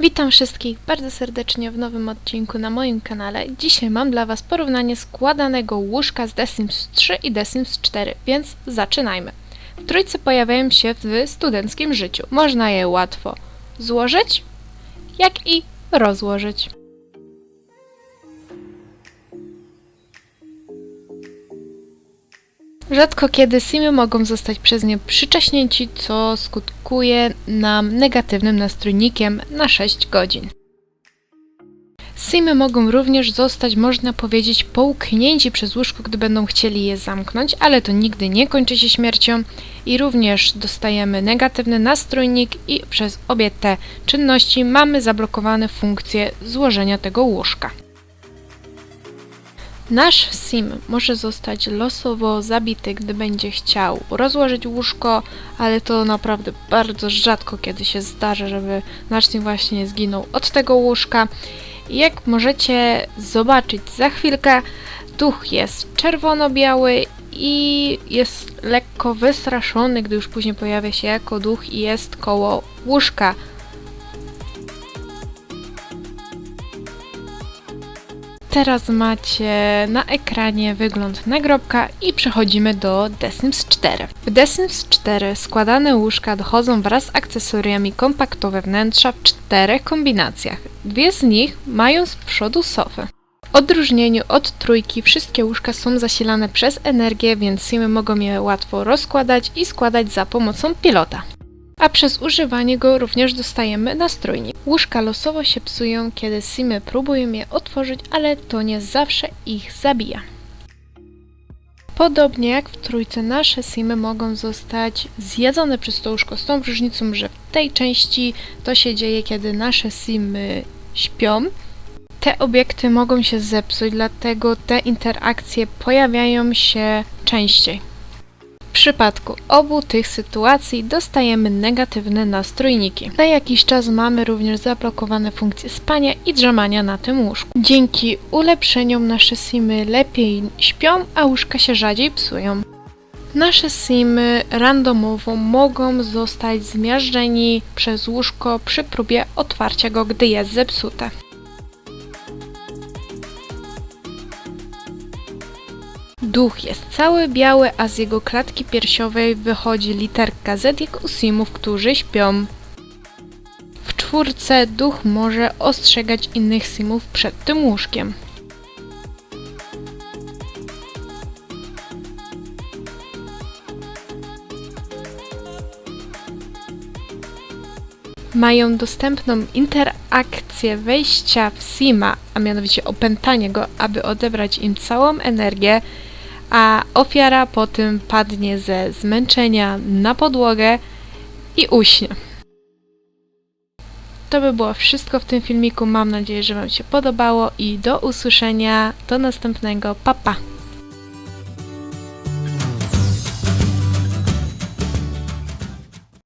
Witam wszystkich bardzo serdecznie w nowym odcinku na moim kanale. Dzisiaj mam dla Was porównanie składanego łóżka z The Sims 3 i The Sims 4, więc zaczynajmy. W trójce pojawiają się w studenckim życiu. Można je łatwo złożyć, jak i rozłożyć. Rzadko kiedy simy mogą zostać przez nie przycześnięci, co skutkuje nam negatywnym nastrojnikiem na 6 godzin. Simy mogą również zostać, można powiedzieć, połknięci przez łóżko, gdy będą chcieli je zamknąć, ale to nigdy nie kończy się śmiercią i również dostajemy negatywny nastrojnik i przez obie te czynności mamy zablokowane funkcje złożenia tego łóżka. Nasz sim może zostać losowo zabity, gdy będzie chciał rozłożyć łóżko, ale to naprawdę bardzo rzadko kiedy się zdarzy, żeby nasz sim właśnie zginął od tego łóżka. Jak możecie zobaczyć za chwilkę, duch jest czerwono-biały i jest lekko wystraszony, gdy już później pojawia się jako duch i jest koło łóżka. Teraz macie na ekranie wygląd nagrobka i przechodzimy do The Sims 4. W The Sims 4 składane łóżka dochodzą wraz z akcesoriami kompaktowe wnętrza w czterech kombinacjach. Dwie z nich mają z przodu sofę. W odróżnieniu od trójki wszystkie łóżka są zasilane przez energię, więc simy mogą je łatwo rozkładać i składać za pomocą pilota a przez używanie go również dostajemy nastrójnik. Łóżka losowo się psują, kiedy simy próbują je otworzyć, ale to nie zawsze ich zabija. Podobnie jak w trójce, nasze simy mogą zostać zjedzone przez to łóżko, z tą różnicą, że w tej części to się dzieje, kiedy nasze simy śpią. Te obiekty mogą się zepsuć, dlatego te interakcje pojawiają się częściej. W przypadku obu tych sytuacji dostajemy negatywne nastrójniki. Na jakiś czas mamy również zablokowane funkcje spania i drzemania na tym łóżku. Dzięki ulepszeniom nasze simy lepiej śpią, a łóżka się rzadziej psują. Nasze simy randomowo mogą zostać zmiażdżeni przez łóżko przy próbie otwarcia go, gdy jest zepsute. Duch jest cały biały, a z jego klatki piersiowej wychodzi literka Z jak u simów, którzy śpią. W czwórce duch może ostrzegać innych simów przed tym łóżkiem. mają dostępną interakcję wejścia w Sima, a mianowicie opętanie go, aby odebrać im całą energię, a ofiara po tym padnie ze zmęczenia na podłogę i uśnie. To by było wszystko w tym filmiku. Mam nadzieję, że Wam się podobało i do usłyszenia do następnego. Pa pa!